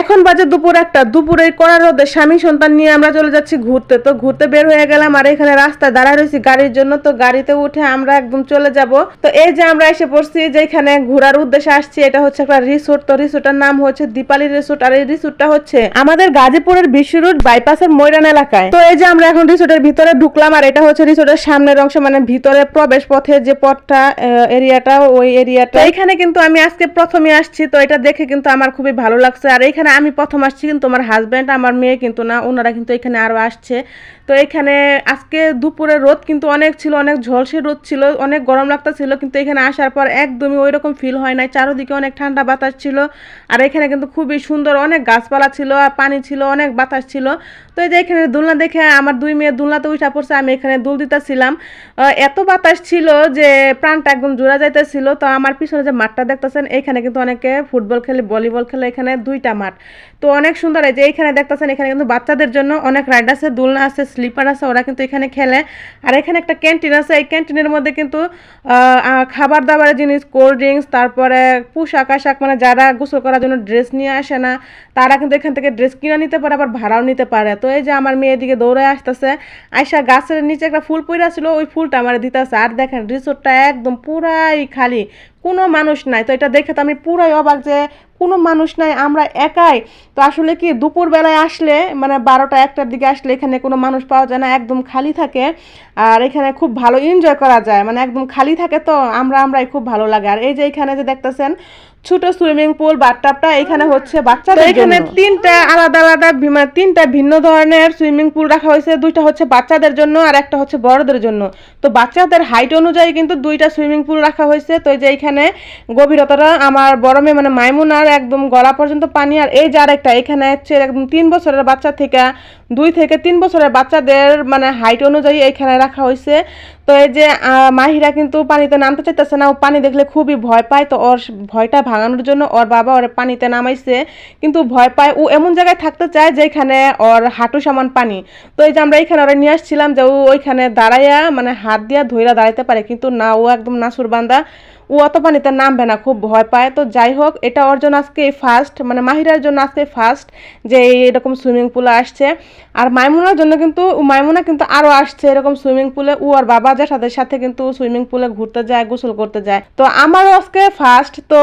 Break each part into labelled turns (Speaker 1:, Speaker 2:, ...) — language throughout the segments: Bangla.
Speaker 1: এখন বাজে দুপুর একটা। দুপুরে করার রোদে স্বামী সন্তান নিয়ে আমরা চলে যাচ্ছি ঘুরতে। তো ঘুরতে বের হয়ে গেলাম আর এখানে রাস্তায় দাঁড়ায় রয়েছি গাড়ির জন্য। তো গাড়িতে উঠে আমরা একদম চলে যাব। তো এই যে আমরা এসে পড়ছি যেখানে ঘোরার উদ্দেশ্যে আসছি, এটা হচ্ছে একটা রিসোর্ট তো রিসোর্টের নাম হচ্ছে দীপালি রিসোর্ট আর এই রিসোর্টটা হচ্ছে আমাদের গাজীপুরের বিশ্ব রোড বাইপাসের ময়রান এলাকায়। তো এই যে আমরা এখন রিসোর্টের ভিতরে ঢুকলাম আর এটা হচ্ছে রিসোর্টের সামনের অংশ মানে ভিতরে প্রবেশ পথে যে পথটা এরিয়াটা ওই এরিয়াটা এখানে কিন্তু আমি আজকে প্রথমে আসছি। তো এটা দেখে কিন্তু আমার খুবই ভালো লাগছে। আর এখানে আমি প্রথম আসছি কিন্তু আমার হাজব্যান্ড আমার মেয়ে কিন্তু না, ওনারা কিন্তু এখানে আরও আসছে। তো এখানে আজকে দুপুরে রোদ কিন্তু অনেক ছিল, অনেক ঝলসে রোদ ছিল, অনেক গরম লাগতেছিল, কিন্তু এখানে আসার পর একদমই ওই রকম ফিল হয় নাই। চারোদিকে অনেক ঠান্ডা বাতাস ছিল, আর এখানে কিন্তু খুবই সুন্দর অনেক গাছপালা ছিল, আর পানি ছিল, অনেক বাতাস ছিল। তো এই যে এখানে দুলনা দেখে আমার দুই মেয়ে দুলনাতে উঠা পড়ছে, আমি এখানে দুল দিতেছিলাম। এত বাতাস ছিল যে প্রাণটা একদম জোড়া যাইতেছিল। তো আমার পিছনে যে মাঠটা দেখতেছেন, এখানে কিন্তু অনেকে ফুটবল খেলে, ভলিবল খেলে এখানে দুইটা মাঠ তো অনেক সুন্দর এই যে এখানে দেখতেছেন, এখানে কিন্তু বাচ্চাদের জন্য অনেক রাইড আছে, দোলনা আছে, স্লিপার আছে, ওরা কিন্তু এখানে খেলে। আর এখানে একটা ক্যান্টিন আছে, এই ক্যান্টিনের মধ্যে কিন্তু খাবার দাবারের জিনিস, কোল্ড ড্রিঙ্কস, তারপরে পোশাক আশাক মানে যারা গোসল করার জন্য ড্রেস নিয়ে আসে না, তারা কিন্তু এখান থেকে ড্রেস কিনে নিতে পারে, আবার ভাড়াও নিতে পারে। তো এই যে আমার মেয়ে দিকে দৌড়ে আসতেছে আয়সা গাছের নিচে একটা ফুল পইরা ছিল, ওই ফুলটা আমার দিতেছে। আর দেখেন রিসোর্টটা একদম পুরাই খালি। কোনো মানুষ নাই। তো এটা দেখে তো আমি পুরাই অবাক যে কোনো মানুষ নাই, আমরা একাই। তো আসলে কি দুপুরবেলায় আসলে মানে বারোটা একটার দিকে আসলে এখানে কোনো মানুষ পাওয়া যায় না, একদম খালি থাকে। আর এখানে খুব ভালো এনজয় করা যায় মানে একদম খালি থাকে তো, আমরা আমরাই খুব ভালো লাগে। আর এই যে এখানে যে দেখতেছেন ছোট সুইমিং পুল বাথটাবটা এখানে হচ্ছে বাচ্চাদের এখানে তিনটা আলাদা আলাদা মানে তিনটা ভিন্ন ধরনের সুইমিং পুল রাখা হয়েছে। দুইটা হচ্ছে বাচ্চাদের জন্য আর একটা হচ্ছে বড়দের জন্য। তো বাচ্চাদের হাইট অনুযায়ী কিন্তু দুইটা সুইমিং পুল রাখা হয়েছে। তো এই যে এখানে গভীরতাটা আমার বড় মেয়ে মানে মাইমুনার একদম গলা পর্যন্ত পানি আর এই যে আরেকটা এখানে হচ্ছে একদম তিন বছরের বাচ্চা থেকে দুই থেকে তিন বছরের বাচ্চাদের মানে হাইট অনুযায়ী এখানে রাখা হয়েছে। তো এই যে মাহিরা কিন্তু পানিতে নামতে চাইতেছে না। ও পানি দেখলে খুবই ভয় পায়। তো ওর ভয়টা ভাঙানোর জন্য ওর বাবা ওর পানিতে নামাইছে। কিন্তু ভয় পায়। ও এমন জায়গায় থাকতে চায় যেখানে ওর হাঁটু সমান পানি। তো এই যে আমরা এখানে ওরা নিয়ে আসছিলাম যে ও ওইখানে দাঁড়াইয়া মানে হাত দিয়া ধইরা দাঁড়াইতে পারে। কিন্তু না, ও একদম নাসুর বান্দা। ও অত পানিতে নামবে না, খুব ভয় পায়। তো যাই হোক, এটা ওর জন্য আজকে ফার্স্ট মানে মাহিরার জন্য আজকে ফার্স্ট যে এরকম সুইমিং পুলে আসছে। আর মাইমুনার জন্য কিন্তু মাইমুনা কিন্তু আরও আসছে এরকম সুইমিং পুলে ও আর বাবা যা সাথে সাথে কিন্তু সুইমিং পুলে ঘুরতে যায়, গোসল করতে যায়। তো আমারও আজকে ফার্স্ট তো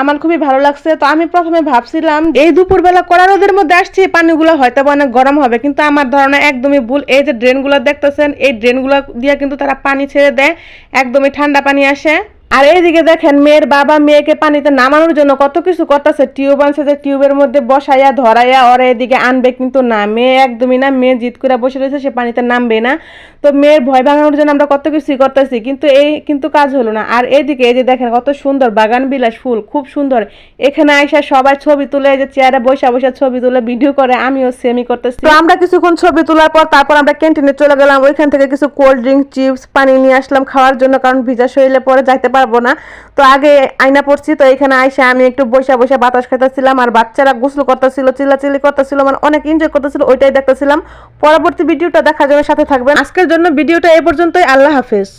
Speaker 1: আমার খুবই ভালো লাগছে। তো আমি প্রথমে ভাবছিলাম, এই দুপুরবেলা কড়া রোদের মধ্যে আসছি, পানিগুলো হয়তো অনেক গরম হবে। কিন্তু আমার ধারণা একদমই ভুল, এই যে ড্রেনগুলো দেখতেছেন, এই ড্রেনগুলো দিয়ে কিন্তু তারা পানি ছেড়ে দেয়। একদমই ঠান্ডা পানি আসে। আর এইদিকে দেখেন, মেয়ের বাবা মেয়েকে পানিতে নামানোর জন্য কত কিছু করতেছে। টিউব আনছে যে টিউবের মধ্যে বসাইয়া, ধরাইয়া, ওরা এদিকে আনবে কিন্তু না। মেয়ে একদমই না, মেয়ে জিত করে বসে রয়েছে সে পানিতে নামবে না। তো মেয়ের ভয় ভাঙানোর জন্য আমরা কত কিছুই করতেছি, কিন্তু এই কিন্তু কাজ হলো না। আর এইদিকে এই যে দেখেন, কত সুন্দর বাগান বিলাস ফুল, খুব সুন্দর। এখানে আইসা সবাই ছবি তুলে যে চেয়ারে বসে বসে ছবি তুলে, ভিডিও করে, আমিও সেমি করতেছি। তো আমরা কিছুক্ষণ ছবি তোলার পর তারপর আমরা ক্যান্টিনে চলে গেলাম। ওইখান থেকে কিছু কোল্ড ড্রিঙ্ক, চিপস, পানি নিয়ে আসলাম খাওয়ার জন্য, কারণ ভিজা শরীরে পরে যাইতে পারব না। তো আগে আয়না পড়ছি, তো এখানে আইসে আমি একটু বৈশা বসে বাতাস খাইতেছিলাম, আর বাচ্চারা গোসল করতেছিল, চিল্লাচিল্লি করতেছিল মানে অনেক এনজয় করতেছিল, ওইটাই দেখতেছিলাম। পরবর্তী ভিডিওটা দেখা যাবে সাথে থাকবেন। আজকের জন্য ভিডিওটা এ পর্যন্তই, আল্লাহ হাফেজ।